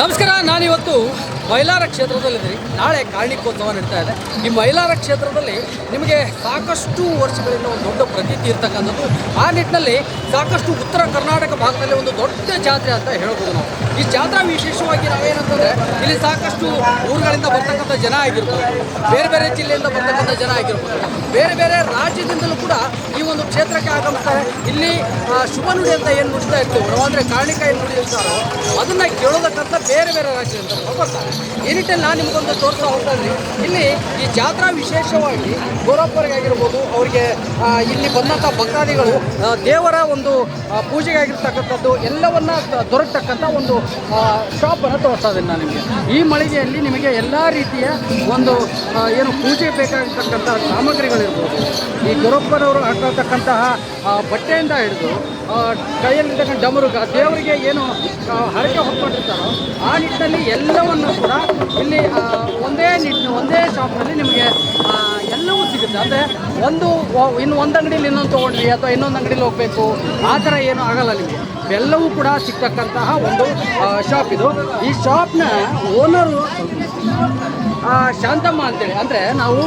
ನಮಸ್ಕಾರ ನಾನಿವತ್ತು ಮೈಲಾರ ಕ್ಷೇತ್ರದಲ್ಲಿದ್ದೀರಿ. ನಾಳೆ ಕಾರ್ಣಿಕೋತ್ಸವ ನಡೀತಾ ಇದೆ. ಈ ಮೈಲಾರ ಕ್ಷೇತ್ರದಲ್ಲಿ ನಿಮಗೆ ಸಾಕಷ್ಟು ವರ್ಷಗಳಿಂದ ಒಂದು ದೊಡ್ಡ ಪ್ರತೀತಿ ಇರ್ತಕ್ಕಂಥದ್ದು. ಆ ನಿಟ್ಟಿನಲ್ಲಿ ಸಾಕಷ್ಟು ಉತ್ತರ ಕರ್ನಾಟಕ ಭಾಗದಲ್ಲಿ ಒಂದು ದೊಡ್ಡ ಜಾತ್ರೆ ಅಂತ ಹೇಳ್ಬೋದು ನಾವು. ಈ ಜಾತ್ರಾ ವಿಶೇಷವಾಗಿ ನಾವೇನಂತಂದರೆ, ಇಲ್ಲಿ ಸಾಕಷ್ಟು ಊರುಗಳಿಂದ ಬರ್ತಕ್ಕಂಥ ಜನ ಆಗಿರ್ಬೋದು. ಬೇರೆ ಬೇರೆ ಜಿಲ್ಲೆಯಿಂದ ಬರ್ತಕ್ಕಂಥ ಜನ ಆಗಿರ್ಬೋದು. ಬೇರೆ ಬೇರೆ ರಾಜ್ಯದಿಂದಲೂ ಕೂಡ ಈ ಒಂದು ಕ್ಷೇತ್ರಕ್ಕೆ ಆಗಮಿಸ್ತಾರೆ. ಇಲ್ಲಿ ಶುಭ ನುಡಿ ಅಂತ ಏನು ನುಡಿತಾ ಇರ್ತೀವಿ, ಅಂದರೆ ಕಾರಣಿಕ ಏನು ನುಡಿ ಇರ್ತಾರೋ ಅದನ್ನು ಕೇಳೋದಕ್ಕಂಥ ಬೇರೆ ಬೇರೆ ರಾಜ್ಯದಿಂದ ಬರ್ತಾರೆ. ಈ ನಿಟ್ಟಲ್ಲಿ ನಾನು ನಿಮಗೊಂದು ತೋರಿಸ್ತಾ ಹೋಗ್ತಾ ಇದ್ದೀನಿ ಇಲ್ಲಿ ಈ ಜಾತ್ರಾ ವಿಶೇಷವಾಗಿ ಗೋರಪ್ಪರಿಗಾಗಿರ್ಬೋದು ಅವರಿಗೆ ಇಲ್ಲಿ ಬಂದಂಥ ಭಕ್ತಾದಿಗಳು ದೇವರ ಒಂದು ಪೂಜೆಗೆ ಆಗಿರ್ತಕ್ಕಂಥದ್ದು ಎಲ್ಲವನ್ನ ದೊರಕ್ತಕ್ಕಂಥ ಒಂದು ಶಾಪನ್ನು ತೋರಿಸ್ತಾ ಇದ್ದೀನಿ ನಾನು ನಿಮಗೆ. ಈ ಮಳಿಗೆಯಲ್ಲಿ ನಿಮಗೆ ಎಲ್ಲ ರೀತಿಯ ಒಂದು ಏನು ಪೂಜೆಗೆ ಬೇಕಾಗಿರ್ತಕ್ಕಂಥ ಸಾಮಗ್ರಿಗಳಿರ್ಬೋದು. ಈ ಗೋರಪ್ಪನವರು ಹಾಕೊಳ್ತಕ್ಕಂತಹ ಬಟ್ಟೆಯಿಂದ ಹಿಡಿದು ಕೈಯಲ್ಲಿರ್ತಕ್ಕಂಥ ಡಮರುಗ, ದೇವರಿಗೆ ಏನು ಹರಕೆ ಹೊತ್ಕೊಂಡಿರ್ತಾರೋ, ಆ ನಿಟ್ಟಿನಲ್ಲಿ ಎಲ್ಲವನ್ನು ಕೂಡ ಇಲ್ಲಿ ಒಂದೇ ನಿಟ್ಟಿನ ಒಂದೇ ಶಾಪ್ನಲ್ಲಿ ನಿಮಗೆ ಎಲ್ಲವೂ ಸಿಗುತ್ತೆ. ಅಂದರೆ ಒಂದು ಇನ್ನು ಒಂದು ಅಂಗಡಿಯಲ್ಲಿ ಇನ್ನೊಂದು ತೊಗೊಂಡ್ರಿ ಅಥವಾ ಇನ್ನೊಂದು ಅಂಗಡಿಲಿ ಹೋಗಬೇಕು ಆ ಥರ ಏನೂ ಆಗಲ್ಲ ನಿಮಗೆ. ಎಲ್ಲವೂ ಕೂಡ ಸಿಗ್ತಕ್ಕಂತಹ ಒಂದು ಶಾಪ್ ಇದು. ಈ ಶಾಪ್ನ ಓನರು ಶಾಂತಮ್ಮ ಅಂತೇಳಿ. ಅಂದರೆ ನಾವು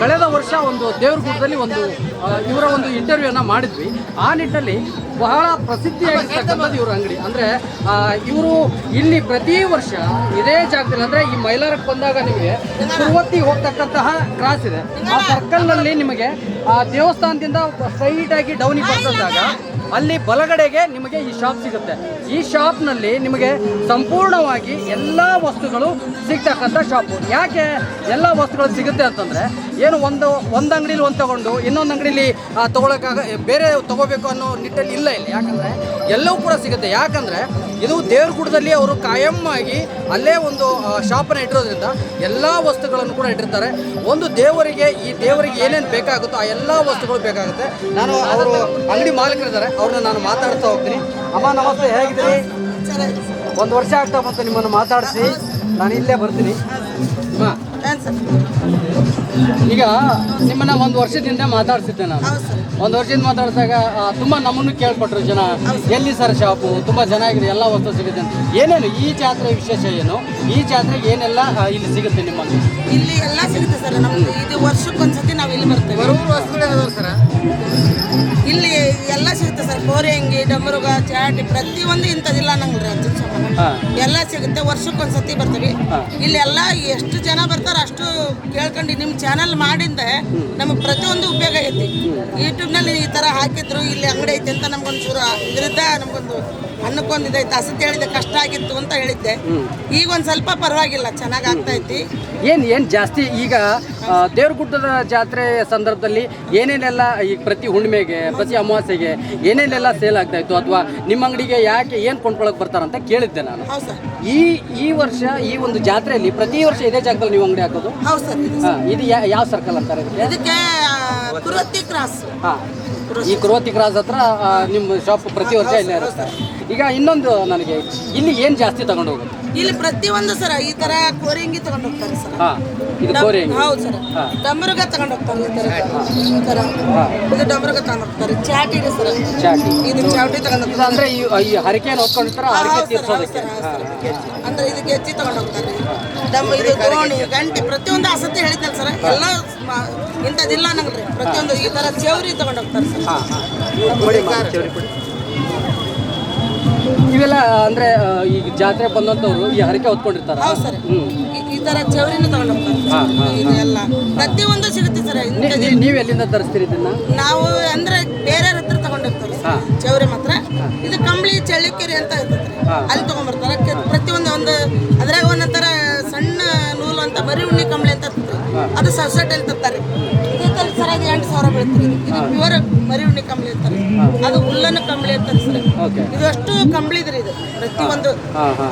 ಕಳೆದ ವರ್ಷ ಒಂದು ದೇವ್ರಗುಡ್ಡದಲ್ಲಿ ಒಂದು ಆ, ಇವರ ಒಂದು ಇಂಟರ್ವ್ಯೂ ಇಂಟರ್ವ್ಯೂನ ಮಾಡಿದ್ವಿ. ಆ ನಿಟ್ಟಲ್ಲಿ ಬಹಳ ಪ್ರಸಿದ್ಧಿಯಾಗಿರ್ತಕ್ಕಂಥದ್ದು ಇವರ ಅಂಗಡಿ. ಅಂದರೆ ಇವರು ಇಲ್ಲಿ ಪ್ರತಿ ವರ್ಷ ಇದೇ ಜಾಗದಲ್ಲಿ, ಅಂದರೆ ಈ ಮೈಲಾರಕ್ಕೆ ಬಂದಾಗ ನಿಮಗೆ ಸುರುವತ್ತಿಗೆ ಹೋಗ್ತಕ್ಕಂತಹ ಕ್ರಾಸ್ ಇದೆ. ಆ ಸರ್ಕಲ್ನಲ್ಲಿ ನಿಮಗೆ, ಆ, ದೇವಸ್ಥಾನದಿಂದ ಸ್ಟ್ರೈಟ್ ಆಗಿ ಡೌನಿಗೆ ಬರ್ತಂದಾಗ ಅಲ್ಲಿ ಬಲಗಡೆಗೆ ನಿಮಗೆ ಈ ಶಾಪ್ ಸಿಗುತ್ತೆ. ಈ ಶಾಪ್ನಲ್ಲಿ ನಿಮಗೆ ಸಂಪೂರ್ಣವಾಗಿ ಎಲ್ಲ ವಸ್ತುಗಳು ಸಿಗ್ತಕ್ಕಂಥ ಶಾಪು ಯಾಕೆ ಎಲ್ಲ ವಸ್ತುಗಳು ಸಿಗುತ್ತೆ ಅಂತಂದರೆ, ಏನು ಒಂದು ಒಂದು ಅಂಗಡಿಲಿ ಒಂದು ತಗೊಂಡು, ಇನ್ನೊಂದು ಅಂಗಡಿಲಿ ತೊಗೊಳಕ್ಕಾಗ ಬೇರೆ ತಗೋಬೇಕು ಅನ್ನೋ ನಿಟ್ಟಲ್ಲಿ ಇಲ್ಲ ಇಲ್ಲಿ. ಯಾಕಂದರೆ ಎಲ್ಲವೂ ಕೂಡ ಸಿಗುತ್ತೆ. ಯಾಕಂದರೆ ಇದು ದೇವ್ರಗುಡದಲ್ಲಿ ಅವರು ಕಾಯಂ ಆಗಿ ಅಲ್ಲೇ ಒಂದು ಶಾಪನ್ನು ಇಟ್ಟಿರೋದ್ರಿಂದ ಎಲ್ಲ ವಸ್ತುಗಳನ್ನು ಕೂಡ ಇಟ್ಟಿರ್ತಾರೆ. ಒಂದು ದೇವರಿಗೆ, ಈ ದೇವರಿಗೆ ಏನೇನು ಬೇಕಾಗುತ್ತೋ ಆ ಎಲ್ಲ ವಸ್ತುಗಳು ಬೇಕಾಗುತ್ತೆ. ನಾನು ಅವರು ಅಂಗಡಿ ಮಾಲೀಕರಿದ್ದಾರೆ. ಅವ್ರನ್ನ ನಾನು ಮಾತಾಡ್ತಾ ಹೋಗ್ತೀನಿ. ಅಮ್ಮ, ನಮಸ್ತೆ. ಹೇಗಿದ್ದೀರಿ? ಒಂದು ವರ್ಷ ಆಗ್ತಾ ಬಂತು ನಿಮ್ಮನ್ನು ಮಾತಾಡಿಸಿ. ನಾನು ಇಲ್ಲೇ ಬರ್ತೀನಿ. ಅಮ್ಮ. ಈಗ ನಿಮ್ಮನ್ನ ಒಂದು ವರ್ಷದಿಂದ ಮಾತಾಡ್ಸಿದ್ದೆ ನಾನು. ಒಂದು ವರ್ಷದಿಂದ ಮಾತಾಡಿದಾಗ ತುಂಬಾ ನಮ್ಮನ್ನು ಕೇಳ್ಪಟ್ರು ಜನ. ಎಲ್ಲಿ ಸರ್ ಶಾಪು? ತುಂಬಾ ಚೆನ್ನಾಗಿದೆ ಎಲ್ಲ ವಸ್ತು ಸಿಗುತ್ತೆ ಏನೇನು ಈ ಜಾತ್ರೆ ವಿಶೇಷ ಏನು? ಈ ಜಾತ್ರೆಗೆ ಏನೆಲ್ಲ ಇಲ್ಲಿ ಸಿಗುತ್ತೆ ನಿಮ್ಮಲ್ಲಿ? ಇಲ್ಲಿ ಎಲ್ಲ ಸಿಗುತ್ತೆ ಸರ್. ನಮ್ದು ಇದು ವರ್ಷಕ್ಕೊಂದ್ಸತಿ ನಾವು ಇಲ್ಲಿ ಬರ್ತೇವೆ. ಬರುವ ವಸ್ತುಗಳು ಸರ್? ಇಲ್ಲಿ ಎಲ್ಲ ಸಿಗುತ್ತೆ ಸರ್. ಕೋರೆಂಗಿ ಡಮರುಗ ಚಾಟಿ ಪ್ರತಿಯೊಂದು ಇಂಥದಿಲ್ಲ ನಂಗೆ ಎಲ್ಲ ಸಿಗುತ್ತೆ. ವರ್ಷಕ್ಕೊಂದ್ಸತಿ ಬರ್ತೇವೆ. ಇಲ್ಲಿ ಎಲ್ಲ ಎಷ್ಟು ಜನ ಬರ್ತಾರೆ ಅಷ್ಟು ಕೇಳ್ಕೊಂಡು ನಿಮ್ಮ ಚಾನಲ್ ಮಾಡಿಂದ ನಮಗೆ ಪ್ರತಿಯೊಂದು ಉಪಯೋಗ ಐತಿ. ಯೂಟ್ಯೂಬ್ನಲ್ಲಿ ಈ ಥರ ಹಾಕಿದ್ರು ಇಲ್ಲಿ ಅಂಗಡಿ ಐತೆ ಅಂತ ನಮ್ಗೊಂದು ಚೂರು ಇದರಿಂದ ನಮ್ಗೊಂದು ಅನ್ನಕ್ಕೊಂದು ಇದೈತೆ ಹಸತ್ ಹೇಳಿದೆ ಕಷ್ಟ ಆಗಿತ್ತು ಅಂತ ಹೇಳಿದ್ದೆ. ಈಗ ಒಂದು ಸ್ವಲ್ಪ ಪರವಾಗಿಲ್ಲ ಚೆನ್ನಾಗಿ ಆಗ್ತಾ ಐತಿ ಏನು ಏನು ಜಾಸ್ತಿ ಈಗ ದೇವ್ರ ದೇವ್ರಗುಡ್ಡದ ಜಾತ್ರೆ ಸಂದರ್ಭದಲ್ಲಿ ಏನೇನೆಲ್ಲ ಈಗ ಪ್ರತಿ ಹುಣ್ಣಿಮೆಗೆ ಪ್ರತಿ ಅಮಾವಾಸ್ಯೆಗೆ ಏನೇನೆಲ್ಲ ಸೇಲ್ ಆಗ್ತಾ ಇತ್ತು? ಅಥವಾ ನಿಮ್ಮ ಅಂಗಡಿಗೆ ಯಾಕೆ ಏನು ಕೊಂಡ್ಕೊಳಕ್ ಬರ್ತಾರಂತ ಕೇಳಿದ್ದೆ ನಾನು. ಈ ಈ ವರ್ಷ ಈ ಒಂದು ಜಾತ್ರೆಯಲ್ಲಿ ಪ್ರತಿ ವರ್ಷ ಇದೇ ಜಾಗದಲ್ಲಿ ನೀವು ಅಂಗಡಿ ಹಾಕೋದು? ಹೌದು ಸರ್. ಇದು ಯಾವ ಸರ್ಕಲ್ ಅಂತಾರೆ ಅದಕ್ಕೆ ಇದಕ್ಕೆ ಕ್ರಾಸ್ ಹಾ. ಈ ಕ್ರೋತಿ ಕ್ರಾಸ್ ಹತ್ರ ಆ, ನಿಮ್ಮ ಶಾಪ್ ಪ್ರತಿ ವರ್ಷ ಇಲ್ಲೇ ಇರುತ್ತೆ. ಈಗ ಇನ್ನೊಂದು ನನಗೆ ಇಲ್ಲಿ ಏನು ಜಾಸ್ತಿ ತಗೊಂಡು ಹೋಗುತ್ತೆ ಇಲ್ಲಿ ಪ್ರತಿಯೊಂದು ಸರ ಈ ತರ ಕೋರಿಂಗಿ ತಗೊಂಡು ಹೋಗ್ತಾರೆ ಸರ್. ಹಾ ಇದು ಕೋರಿ ಹೌದು ಸರ್. ಹಾ. ಡಮರುಗ ತಗೊಂಡು ಹೋಗ್ತಾರೆ ಈ ತರ. ಈ ತರ. ಹಾ. ಇದು ಡಮರುಗ ತಗೊಂಡು ಹೋಗ್ತಾರೆ. ಚಾಟಿ ಇದೆ ಸರ್. ಚಾಟಿ. ಇದು ಚಾಟಿ ತಗೊಂಡು ಇದು ಹೋಗ್ತಾರೆ. ಅಂದ್ರೆ ಈ ಈ ಹರಿಕೆಯನ್ನು ಹೊತ್ಕೊಂಡಿರ್ತಾರ ಹಾ, ಹರಿಕೆ ಹೌದು ಸರ್, ಹೌದು ತೀರ್ಸೋದಕ್ಕೆ. ಸರ್, ಹೌದು ಸರ್. ಅಂದ್ರೆ ಇದು ಗೆಜ್ಜಿ ತಗೊಂಡು ಹೋಗ್ತಾರೆ. ಡಮ್ ಇದು ದೋಣಿ ಗಂಟೆ ಪ್ರತಿಯೊಂದು ಆಸಕ್ತಿ ಹೇಳಿದ್ನಲ್ಲ ಸರ್. ಎಲ್ಲ ಮ- ಇಂಥದ್ದಿಲ್ಲ ನಂಗ್ರಿ ಪ್ರತಿಯೊಂದು ಈ ತರ ಚೌರಿ ತಗೊಂಡು ಹೋಗ್ತಾರೆ ಸರ್. ಇವೆಲ್ಲ ಅಂದ್ರೆ ಈಗ ಜಾತ್ರೆ ಬಂದಂತವ್ರು ಈ ಹರಕೆ ಹೊತ್ಕೊಂಡಿರ್ತಾರ? ಹೌದು ಸರ್. ಈ- ತರ ಚೌರಿನ ಎಲ್ಲ. ಪ್ರತಿಯೊಂದು ಸಿಗುತ್ತೆ ಸರ್ ನೀ- ನೀವ್ ಎಲ್ಲಿಂದ ತರಿಸ್ತೀರಿ ಇದನ್ನ? ನಾವು ಅಂದ್ರೆ ಬೇರೆ ಹತ್ರ ತಗೊಂಡಿರ್ತಾರೆ ಹಾ. ಚೌರಿ ಮಾತ್ರ. ಇದು ಕಂಬಳಿ ಚಳ್ಳಿಕೆರೆ ಅಂತ ಇರ್ತದೆ ಹಾ. ಅಲ್ಲಿ ತಗೊಂಡ್ಬರ್ತಾರೆ ಪ್ರತಿ ಪ್ರತಿಯೊಂದು ಒಂದು ಅದ್ರಾಗ ಒಂದೊಂಥರ ಸಣ್ಣ ನೂಲು ಅಂತ ಬರೀ ಉಣ್ಣಿ ಕಂಬಳಿ ಅಂತ ಇರ್ತದೆ. ಅದು ಸಬ್ಸೆಟ್ ಅಲ್ಲಿ ತರ್ತಾರೆ. ತರ ಇದು ಪ್ಯೂರ್ ಮರಿ ಉಣ್ಣಿ ಕಂಬಳಿ ಇರ್ತಾರೆ ಅದು ಹುಲ್ಲನ ಕಂಬಳಿ ಇರ್ತಾರೆ ಸರ್. ಇದು ಅಷ್ಟು ಕಂಬಳಿ ಇದ್ರಿ ಇದು. ಪ್ರತಿಯೊಂದು.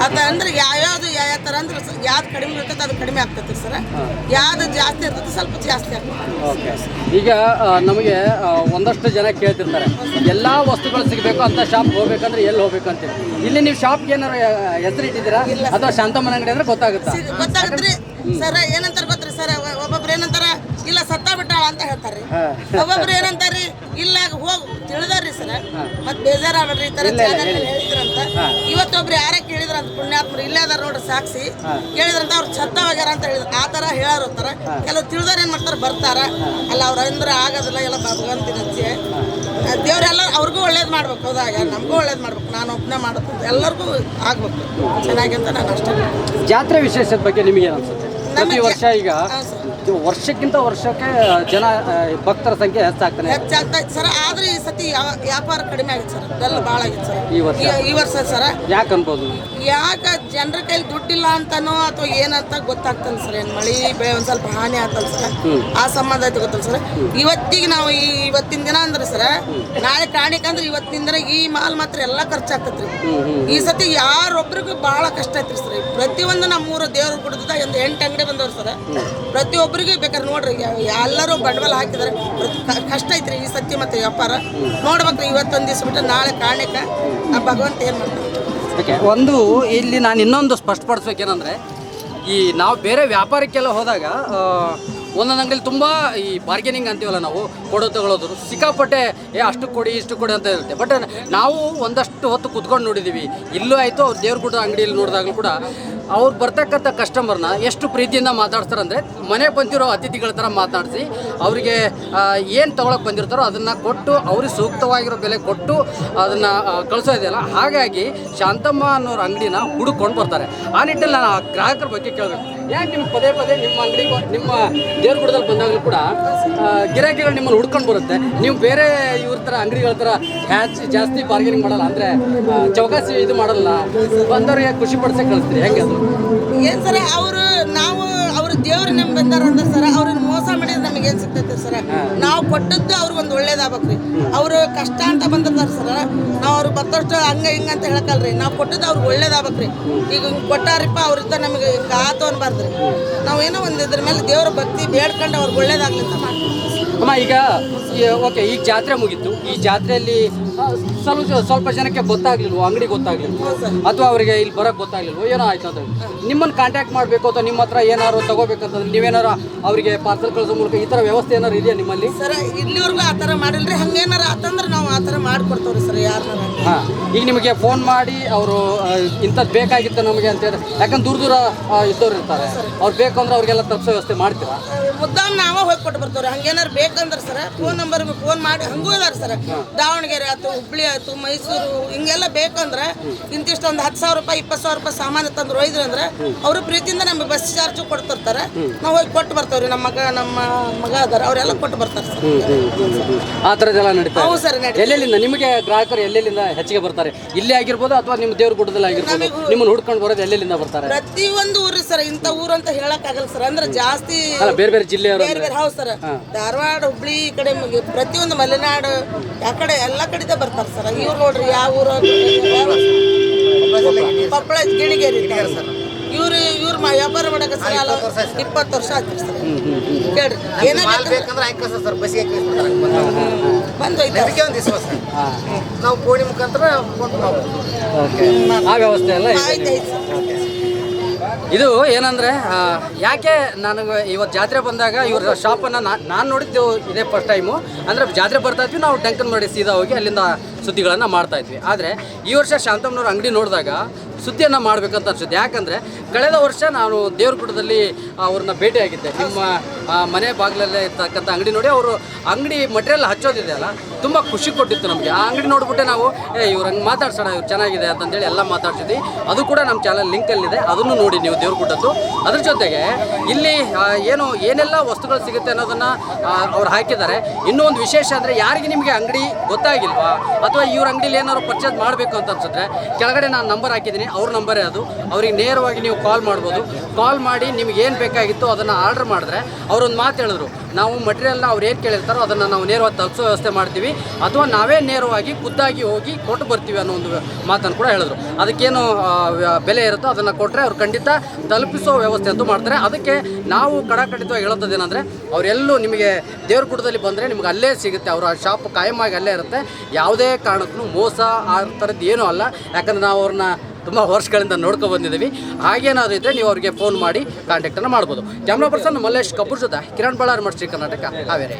ಅದ ಅಂದ್ರೆ ಯಾವ್ಯಾವ್ದು ಯಾವ ತರ ಅಂದ್ರೆ ಯಾವ್ದು ಕಡಿಮೆ ಇರ್ತದೆ ಅದು ಕಡಿಮೆ ಆಗ್ತದೆ ಸರ್. ಯಾವ್ದು ಜಾಸ್ತಿ ಇರ್ತದೆ ಸ್ವಲ್ಪ ಜಾಸ್ತಿ ಆಗ್ತದೆ ಈಗ ನಮಗೆ ಒಂದಷ್ಟು ಜನ ಕೇಳ್ತಿರ್ತಾರೆ. ಎಲ್ಲಾ ವಸ್ತುಗಳು ಸಿಗಬೇಕು ಅಂತ ಶಾಪ್ ಹೋಗ್ಬೇಕಂದ್ರೆ ಎಲ್ಲಿ ಹೋಗ್ಬೇಕಂತ ಇಲ್ಲಿ ನೀವು ಶಾಪ್ಗೆ ಏನಾರು ಹೆಸರು ಇಟ್ಟಿದ್ದೀರಾ ಅಥವಾ ಶಾಂತಮ್ಮನ ಅಂಗಡಿ ಅಂದ್ರೆ ಗೊತ್ತಾಗುತ್ತೆ? ಗೊತ್ತಾಗುತ್ತೆ ಸರ್ ಏನಂತಾರೆ ಗೊತ್ತ್ರಿ ಸರ್ ಅಂತ ಹೇಳ್ತಾರ್ರಿ. ಒಬ್ಬೊಬ್ರು ಏನಂತಾರ್ರಿ ಇಲ್ಲ ಹೋಗ್ ತಿಳಿದಾರ್ರಿ ಸರ್. ಮತ್ ಬೇಜಾರಾಗ್ರಿ ಈ ತರ ಹೇಳಿದ್ರಂತ. ಇವತ್ತೊಬ್ರು ಯಾರ ಕೇಳಿದ್ರಂತ ಪುಣ್ಯಾತ್ಮರು ಇಲ್ಲೇ ಅದಾರ ನೋಡ್ರಿ ಸಾಕ್ಷಿ. ಕೇಳಿದ್ರಂತ ಅವ್ರು ಛತ್ತ ಹೋಗ್ಯಾರ ಅಂತ ಹೇಳಿದ್ರು. ಆ ತರ ಹೇಳಾರ ಹೋಗ್ತಾರ ಕೆಲವು ತಿಳಿದಾರ ಏನ್ ಮಾಡ್ತಾರ ಬರ್ತಾರ. ಅಲ್ಲ ಅವ್ರ ಅಂದ್ರೆ ಆಗೋದಿಲ್ಲ ಎಲ್ಲ ಭಗವಂತಿನ ಹಚ್ಚೆ ದೇವ್ರೆಲ್ಲ ಅವ್ರಿಗೂ ಒಳ್ಳೇದ್ ಮಾಡ್ಬೇಕು ಹೌದಾಗ. ನಮಗೂ ಒಳ್ಳೇದ್ ಮಾಡ್ಬೇಕು. ನಾನು ಒಬ್ಬನೇ ಮಾಡೋದು ಎಲ್ಲರಿಗೂ ಆಗ್ಬೇಕು. ಚೆನ್ನಾಗಿ ಅಂತ ನಾನು ಅಷ್ಟೇ. ಜಾತ್ರೆ ವಿಶೇಷದ ಬಗ್ಗೆ ನಿಮಗೆ ಏನು ಅನ್ಸುತ್ತೆ? ಪ್ರತಿ ವರ್ಷ ಈಗ ವರ್ಷಕ್ಕಿಂತ ವರ್ಷಕ್ಕೆ ಜನ ಭಕ್ತರ ಸಂಖ್ಯೆ ಹೆಚ್ಚಾಗ್ತಾನೆ. ಹೆಚ್ಚಾಗ್ತಾ ಸರ್ ಆದ್ರೆ ಈ ಸತಿ ವ್ಯಾಪಾರ ಕಡಿಮೆ ಆಗಿತ್ತು ಸರ್. ಬೆಲ್ಲ ಭಾಳ ಆಗಿತ್ತು ಸರ್. ಈ ವರ್ಷ? ಈ- ಈ ವರ್ಷ ಸರ್. ಯಾಕೆ ಅನ್ಬೋದು? ಯಾಕ ಜನರ ಕೈಲಿ ದುಡ್ಡಿಲ್ಲ ಅಂತನೋ ಅಥವಾ ಏನಂತ ಗೊತ್ತಾಗ್ತಲ್ಲ ಸರ್. ಏನು ಮಳಿ ಬೆಳೆ ಒಂದು ಸ್ವಲ್ಪ ಹಾನಿ ಆತಲ್ಲ ಸರ್. ಆ ಸಂಬಂಧ ಐತೆ ಗೊತ್ತಲ್ಲ ಸರ್. ಇವತ್ತಿಗೆ ನಾವು ಈ ಇವತ್ತಿನ ದಿನ ಅಂದ್ರೆ ಸರ್ ನಾಳೆ ಕಾಣಿಕ ಅಂದ್ರೆ ಇವತ್ತಿನ ದಿನ ಈ ಮಾಲ್ ಮಾತ್ರ ಎಲ್ಲ ಖರ್ಚಾಗ್ತೈತ್ರಿ. ಈ ಸತಿ ಯಾರೊಬ್ರಿಗೂ ಭಾಳ ಕಷ್ಟ ಐತ್ರಿ ಸರ್. ಪ್ರತಿಯೊಂದು ನಮ್ಮೂರು ದೇವ್ರ ಗುಡ್ದ ಒಂದು ಎಂಟು ಅಂಗಡಿ ಬಂದವ್ರು ಸರ್. ಪ್ರತಿಯೊಬ್ಬರಿಗೂ ಬೇಕಾದ್ರೆ ನೋಡ್ರಿ ಯ- ಎಲ್ಲರೂ ಬಂಡವಾಳ ಹಾಕಿದ್ರೆ. ಪ್ರತಿ- ಕ- ಕಷ್ಟ ಐತ್ರಿ ಈ ಸತಿ ಮತ್ತೆ ವ್ಯಾಪಾರ. ನೋಡ್ಬೇಕ್ರಿ, ಇವತ್ತೊಂದು ದಿವಸ ಬಿಟ್ಟು ನಾಳೆ ಕಾಣಕ್ಕ ಆ ಭಗವಂತ ಏನು ಮಾಡ್ತಾರೆ ಒಂದು ಇಲ್ಲಿ ನಾನು ಇನ್ನೊಂದು ಸ್ಪಷ್ಟಪಡಿಸ್ಬೇಕೇನಂದರೆ, ಈ ನಾವು ಬೇರೆ ವ್ಯಾಪಾರಕ್ಕೆಲ್ಲ ಹೋದಾಗ ಒಂದೊಂದು ಅಂಗಡಿಲಿ ತುಂಬ ಈ ಬಾರ್ಗೇನಿಂಗ್ ಅಂತೀವಲ್ಲ ನಾವು, ಕೊಡು ತಗೊಳ್ಳೋದು ಸಿಕ್ಕಾಪಟ್ಟೆ, ಏ, ಅಷ್ಟು ಕೊಡಿ, ಇಷ್ಟು ಕೊಡಿ ಅಂತ ಇರುತ್ತೆ. ಬಟ್ ನಾವು ಒಂದಷ್ಟು ಹೊತ್ತು ಕುತ್ಕೊಂಡು ನೋಡಿದ್ದೀವಿ ಇಲ್ಲೂ ಆಯಿತು, ಅವ್ರು ದೇವ್ರ ಗುಡ್ಡ ಅಂಗಡಿಯಲ್ಲಿ ನೋಡಿದಾಗಲೂ ಕೂಡ ಅವ್ರು ಬರ್ತಕ್ಕಂಥ ಕಸ್ಟಮರ್ನ ಎಷ್ಟು ಪ್ರೀತಿಯಿಂದ ಮಾತಾಡ್ತಾರೆ ಅಂದರೆ ಮನೆಗೆ ಬಂದಿರೋ ಅತಿಥಿಗಳ ಥರ ಮಾತಾಡಿಸಿ, ಅವರಿಗೆ ಏನು ತೊಗೊಳಕ್ಕೆ ಬಂದಿರ್ತಾರೋ ಅದನ್ನು ಕೊಟ್ಟು ಅವ್ರಿಗೆ ಸೂಕ್ತವಾಗಿರೋ ಬೆಲೆ ಕೊಟ್ಟು ಅದನ್ನು ಕಳಿಸೋ ಇದೆಯಲ್ಲ, ಹಾಗಾಗಿ ಶಾಂತಮ್ಮ ಅನ್ನೋರ ಅಂಗಡಿನ ಹುಡುಕೊಂಡು ಬರ್ತಾರೆ. ಆ ನಿಟ್ಟಲ್ಲಿ ನಾನು ಗ್ರಾಹಕರ ಬಗ್ಗೆ ಕೇಳಬೇಕು. ಯಾಕೆ ನಿಮ್ಗೆ ಪದೇ ಪದೇ ನಿಮ್ಮ ಅಂಗಡಿಗೆ ನಿಮ್ಮ ದೇವ್ರ ಗುಡದಲ್ಲಿ ಬಂದಾಗಲೂ ಕೂಡ ಗಿರಾಕಿಗಳು ನಿಮ್ಮನ್ನು ಹುಡ್ಕೊಂಡು ಬರುತ್ತೆ. ನೀವು ಬೇರೆ ಇವ್ರ ಥರ ಅಂಗಡಿಗಳ ಥರ ಹ್ಯಾಚ್ ಜಾಸ್ತಿ ಬಾರ್ಗೇನಿಂಗ್ ಮಾಡಲ್ಲ. ಅಂದರೆ ಚೌಕಾಸಿ ಇದು ಮಾಡಲ್ಲ. ಬಂದವ್ರಿಗೆ ಖುಷಿ ಪಡಿಸೋಕೆ ಕಳಿಸ್ತೀರಿ. ಹೆಂಗೆ ಅದು? ಏನ್ ಸರ, ಅವರು ನಾವು ಅವರು ದೇವ್ರು ನಮ್ ಬಂದಾರ ಅಂದ್ರೆ ಸರ ಅವ್ರನ್ನ ಮಾಡಿದ್ರೆ ನಮಗೆ ಏನು ಸಿಗ್ತೈತೆ ಸರ್? ನಾವು ಕೊಟ್ಟದ್ದು ಅವ್ರಿಗೊಂದು ಒಳ್ಳೇದಾಗ್ಬೇಕ್ರಿ ಅವರು ಕಷ್ಟ ಅಂತ ಬಂದಿರ್ತಾರೆ ಸರ. ನಾವು ಅವ್ರು ಬರ್ತಷ್ಟು ಹಂಗ ಹಿಂಗ ಅಂತ ಹೇಳಕಲ್ರಿ ನಾವು ಕೊಟ್ಟದ್ದು ಅವ್ರಿಗೆ ಒಳ್ಳೇದಾಗ್ಬೇಕ್ರಿ ಈಗ ಕೊಟ್ಟಾರಪ್ಪ ಅವ್ರಿಂದ ನಮಗೆ ಗಾತು ಆತು ಅನ್ಬಾರ್ದ್ರಿ ನಾವು ಏನೋ ಒಂದು ಇದ್ರ ಮೇಲೆ ದೇವ್ರ ಭಕ್ತಿ ಬೇಡ್ಕೊಂಡು ಅವ್ರಿಗೆ ಒಳ್ಳೇದಾಗ್ಲಿ ಅಂತ ಮಾಡ್ತೀವಿ. ಅಮ್ಮ ಈಗ ಓಕೆ ಈಗ ಜಾತ್ರೆ ಮುಗೀತು. ಈ ಜಾತ್ರೆಯಲ್ಲಿ ಸ್ವಲ್ಪ ಸ್ವಲ್ಪ ಜನಕ್ಕೆ ಗೊತ್ತಾಗ್ಲಿಲ್ವ ಅಂಗಡಿ ಗೊತ್ತಾಗ್ಲಿಲ್ವ? ಅಥವಾ ಅವರಿಗೆ ಇಲ್ಲಿ ಬರೋಕ್ಕೆ ಗೊತ್ತಾಗ್ಲಿಲ್ವ? ಏನೋ ಆಯ್ತು ಅಂತ ನಿಮ್ಮನ್ನು ಕಾಂಟ್ಯಾಕ್ಟ್ ಮಾಡಬೇಕು ಅಥವಾ ನಿಮ್ಮ ಹತ್ರ ಏನಾದ್ರು ತಗೋಬೇಕಂತಂದ್ರೆ ನೀವೇನಾರು ಅವರಿಗೆ ಪಾರ್ಸಲ್ ಕಳಿಸೋ ಮೂಲಕ ಈ ಥರ ವ್ಯವಸ್ಥೆ ಏನಾರು ಇದೆಯಾ ನಿಮ್ಮಲ್ಲಿ? ಸರ್ ಇಲ್ಲಿವರೆಗೂ ಆ ಥರ ಮಾಡಿಲ್ರಿ. ಹಂಗೇನಾರ ಆತಂದ್ರೆ ನಾವು ಆ ಥರ ಮಾಡಿಕೊಡ್ತೇವ್ರಿ ಸರ್ ಯಾರು ಹಾಂ ಈಗ ನಿಮಗೆ ಫೋನ್ ಮಾಡಿ ಅವರು ಇಂಥದ್ದು ಬೇಕಾಗಿತ್ತು ನಮಗೆ ಅಂತ ಹೇಳಿ ಯಾಕಂದ್ರೆ ದೂರ ದೂರ ಇದ್ದವ್ರು ಇರ್ತಾರೆ. ಅವ್ರು ಬೇಕು ಅಂದ್ರೆ ಅವ್ರಿಗೆಲ್ಲ ತಪ್ಪಿಸೋ ವ್ಯವಸ್ಥೆ ಮಾಡ್ತೀರಾ? ಮುದ್ದಾಮ್ ನಾವೇ ಹೋಗಿ ಕೊಟ್ಟು ಬರ್ತೇವ್ರಿ. ಹಂಗೇನಾರು ಬೇಕಂದ್ರೆ ಸರ. ಫೋನ್ ನಂಬರ್ ಫೋನ್ ಮಾಡಿ ಹಂಗೂ ಇದಾರೆ ಸರ್. ದಾವಣಗೆರೆ ಆಯ್ತು ಹುಬ್ಳಿ ಆಯ್ತು ಮೈಸೂರು ಹಿಂಗೆಲ್ಲ ಬೇಕಂದ್ರೆ ಇಂತಿಷ್ಟು ಒಂದು ಹತ್ತು ಸಾವಿರ ರೂಪಾಯಿ ಇಪ್ಪತ್ತು ಸಾವಿರ ರೂಪಾಯಿ ಸಾಮಾನು ತಂದು ಒಯ್ದ್ರಿ ಅಂದ್ರೆ ಅವರು ಪ್ರೀತಿಯಿಂದ ನಮ್ಗೆ ಬಸ್ ಚಾರ್ಜ್ ಕೊಡ್ತಿರ್ತಾರೆ. ನಾವು ಹೋಗಿ ಕೊಟ್ಟು ಬರ್ತೇವ್ರಿ ನಮ್ಮ ಮಗ ನಮ್ಮ ಮಗ ಅದಾರ ಅವರೆಲ್ಲ ಕೊಟ್ಟು ಬರ್ತಾರೆ ಸರ್. ಆ ಥರದ್ದೆಲ್ಲ ನಡೀತಾ ಹೌದು ಸರ್ ಎಲ್ಲೆಲ್ಲಿಂದ ನಿಮಗೆ ಗ್ರಾಹಕರು ಎಲ್ಲೆಲ್ಲಿಂದ ಹೆಚ್ಚಿಗೆ ಬರ್ತಾರೆ? ಇಲ್ಲೇ ಆಗಿರ್ಬೋದು ಅಥವಾ ನಿಮ್ಮ ದೇವ್ರ ಗುಡ್ಡದಲ್ಲಿ ಆಗಿರ್ಬೋದು? ನಿಮ್ಮನ್ನು ಹುಡ್ಕೊಂಡು ಬರೋದು ಎಲ್ಲೆಲ್ಲಿಂದ ಬರ್ತಾರೆ? ಪ್ರತಿಯೊಂದು ಊರು ಸರ್ ಇಂಥ ಊರು ಅಂತ ಹೇಳಕ್ ಆಗಲ್ಲ ಸರ್. ಅಂದ್ರೆ ಜಾಸ್ತಿ ಬೇರೆ ಬೇರೆ ಜಿಲ್ಲೆಯವರು ಬೇರೆ ಬೇರೆ ಹೌದು ಸರ್. ಧಾರವಾಡ ಹುಬ್ಳಿ ಈ ಕಡೆ ಮುಗಿ- ಪ್ರತಿಯೊಂದು ಮಲೆನಾಡು ಆ ಕಡೆ ಎಲ್ಲ ಕಡೆದ ಬರ್ತಾರೆ ಸರ್. ಇವ್ರು ನೋಡ್ರಿ ಯಾವ ಊರು ಕೊಪ್ಪಳ ಗಿಣಿಗೇರಿ ಇವ್ರು ಇವ್ರು ಮ- ವ್ಯಾಪಾರ ಮಾಡಕ ಸರ್ ಅಲ್ಲ ಇಪ್ಪತ್ತು ವರ್ಷ ಆಯ್ತು ಸರ್. ಕೇಳ್ರಿ. ಏನೇ ಮಾಲ್ ಬೇಕಂದ್ರೆ ಆಯ್ತು ಸರ್ ಬಸ್ಸಿಗೆ ಕಳಿಸ್ಬಿಡ್ತಾರೆ ಬಂದು. ಹೋಯ್ತಾರೆ ಅದಕ್ಕೆ ಒಂದು ದಿವಸ ನಾವು ಕೋಣಿ ಮುಖಾಂತರ ಕೊಟ್ಟು ನಾವು. ಓಕೆ. ಆ ವ್ಯವಸ್ಥೆ ಎಲ್ಲ ಇದೆ. ಆಯ್ತು ಆಯ್ತು ಸರ್. ಇದು ಏನಂದ್ರೆ ಯಾಕೆ ನನಗೆ ಇವತ್ತು ಜಾತ್ರೆ ಬಂದಾಗ ಇವ್ರ ಶಾಪನ್ನು ನಾನು ನೋಡಿದ್ದು ಇದೇ ಫಸ್ಟ್ ಟೈಮು ಅಂದರೆ ಜಾತ್ರೆ ಬರ್ತಾ ಇದ್ವಿ, ನಾವು ಟೆಂಕನ್ ಮಾಡಿ ಸೀದಾ ಹೋಗಿ ಅಲ್ಲಿಂದ ಸುದ್ದಿಗಳನ್ನು ಮಾಡ್ತಾ ಇದ್ವಿ. ಆದರೆ ಈ ವರ್ಷ ಶಾಂತಮ್ಮನವ್ರ ಅಂಗಡಿ ನೋಡಿದಾಗ ಸುದ್ದಿಯನ್ನು ಮಾಡಬೇಕಂತ ಅನ್ಸುತ್ತೆ. ಯಾಕಂದರೆ ಕಳೆದ ವರ್ಷ ನಾನು ದೇವ್ರಗುಡದಲ್ಲಿ ಅವ್ರನ್ನ ಭೇಟಿಯಾಗಿದ್ದೆ. ನಿಮ್ಮ ಮನೆ ಬಾಗಿಲಲ್ಲೇ ಇರ್ತಕ್ಕಂಥ ಅಂಗಡಿ ನೋಡಿ, ಅವರು ಅಂಗಡಿ ಮಟೀರಿಯಲ್ ಹಚ್ಚೋದಿದೆಯಲ್ಲ ತುಂಬ ಖುಷಿ ಕೊಟ್ಟಿತ್ತು ನಮಗೆ. ಆ ಅಂಗಡಿ ನೋಡಿಬಿಟ್ಟೆ ನಾವು, ಏ, ಇವ್ರು ಹಂಗೆ ಮಾತಾಡ್ಸೋಣ, ಇವ್ರು ಚೆನ್ನಾಗಿದೆ ಅಂತಂದೇಳಿ ಎಲ್ಲ ಮಾತಾಡ್ಸಿದ್ವಿ. ಅದು ಕೂಡ ನಮ್ಮ ಚಾನಲ್ ಲಿಂಕಲ್ಲಿದೆ ಅದನ್ನು ನೋಡಿ ನೀವು ದೇವ್ರ ಗುಡ್ಡದ್ದು ಅದ್ರ ಜೊತೆಗೆ ಇಲ್ಲಿ ಏನು, ಏನೆಲ್ಲ ವಸ್ತುಗಳು ಸಿಗುತ್ತೆ ಅನ್ನೋದನ್ನು ಅವ್ರು ಹಾಕಿದ್ದಾರೆ. ಇನ್ನೂ ಒಂದು ವಿಶೇಷ ಅಂದರೆ ಯಾರಿಗೆ ನಿಮಗೆ ಅಂಗಡಿ ಗೊತ್ತಾಗಿಲ್ವಾ, ಅಥವಾ ಇವ್ರ ಅಂಗಡಿಲಿ ಏನಾದ್ರು ಪರ್ಚೇಸ್ ಮಾಡಬೇಕು ಅಂತ ಅನ್ಸುತ್ತೆ ಕೆಳಗಡೆ ನಾನು ನಂಬರ್ ಹಾಕಿದ್ದೀನಿ. ಅವ್ರ ನಂಬರೇ ಅದು. ಅವ್ರಿಗೆ ನೇರವಾಗಿ ನೀವು ಕಾಲ್ ಮಾಡ್ಬೋದು. ಕಾಲ್ ಮಾಡಿ ನಿಮ್ಗೆ ಏನು ಬೇಕಾಗಿತ್ತು ಅದನ್ನು ಆರ್ಡ್ರ್ ಮಾಡಿದ್ರೆ, ಅವರೊಂದು ಮಾತು ಹೇಳಿದ್ರು. ನಾವು ಮಟೀರಿಯಲ್ನ ಅವ್ರು ಏನು ಕೇಳಿರ್ತಾರೋ ಅದನ್ನು ನಾವು ನೇರವಾಗಿ ತಲುಪಿಸೋ ವ್ಯವಸ್ಥೆ ಮಾಡ್ತೀವಿ. ಅಥವಾ ನಾವೇ ನೇರವಾಗಿ ಖುದ್ದಾಗಿ ಹೋಗಿ ಕೊಟ್ಟು ಬರ್ತೀವಿ ಅನ್ನೋ ಒಂದು ಮಾತನ್ನು ಕೂಡ ಹೇಳಿದ್ರು. ಅದಕ್ಕೇನು ಬೆಲೆ ಇರುತ್ತೋ ಅದನ್ನು ಕೊಟ್ಟರೆ ಅವ್ರು ಖಂಡಿತ ತಲುಪಿಸೋ ವ್ಯವಸ್ಥೆ ಅಂತೂ ಮಾಡ್ತಾರೆ. ಅದಕ್ಕೆ ನಾವು ಕಡಾಖಂಡಿತವಾಗಿ ಹೇಳೋದೇನೆಂದರೆ ಅವರೆಲ್ಲೂ ನಿಮಗೆ ದೇವ್ರ ಗುಡ್ಡದಲ್ಲಿ ಬಂದರೆ ನಿಮ್ಗೆ ಅಲ್ಲೇ ಸಿಗುತ್ತೆ. ಅವರ ಶಾಪ್ ಕಾಯಮಾಗಿ ಅಲ್ಲೇ ಇರುತ್ತೆ. ಯಾವುದೇ ಕಾರಣಕ್ಕೂ ಮೋಸ ಆ ಥರದ್ದು ಏನೂ ಅಲ್ಲ. ಯಾಕಂದ್ರೆ ನಾವು ಅವ್ರನ್ನ ತುಂಬ ವರ್ಷಗಳಿಂದ ನೋಡ್ಕೊ ಬಂದಿದ್ದೀವಿ. ಹಾಗೇನಾದ್ರೂ ಇದ್ದರೆ ನೀವು ಅವರಿಗೆ ಫೋನ್ ಮಾಡಿ ಕಾಂಟ್ಯಾಕ್ಟನ್ನು ಮಾಡ್ಬೋದು. ಕ್ಯಾಮ್ರಾ ಪರ್ಸನ್ ಮಲ್ಲೇಶ್ ಕಪೂರ್ ಜೊತೆ ಕಿರಣ್ ಬಳ್ಳಾರಿ ಮಡ್ಸಿ ಕರ್ನಾಟಕ. ಹಾವೇರಿ.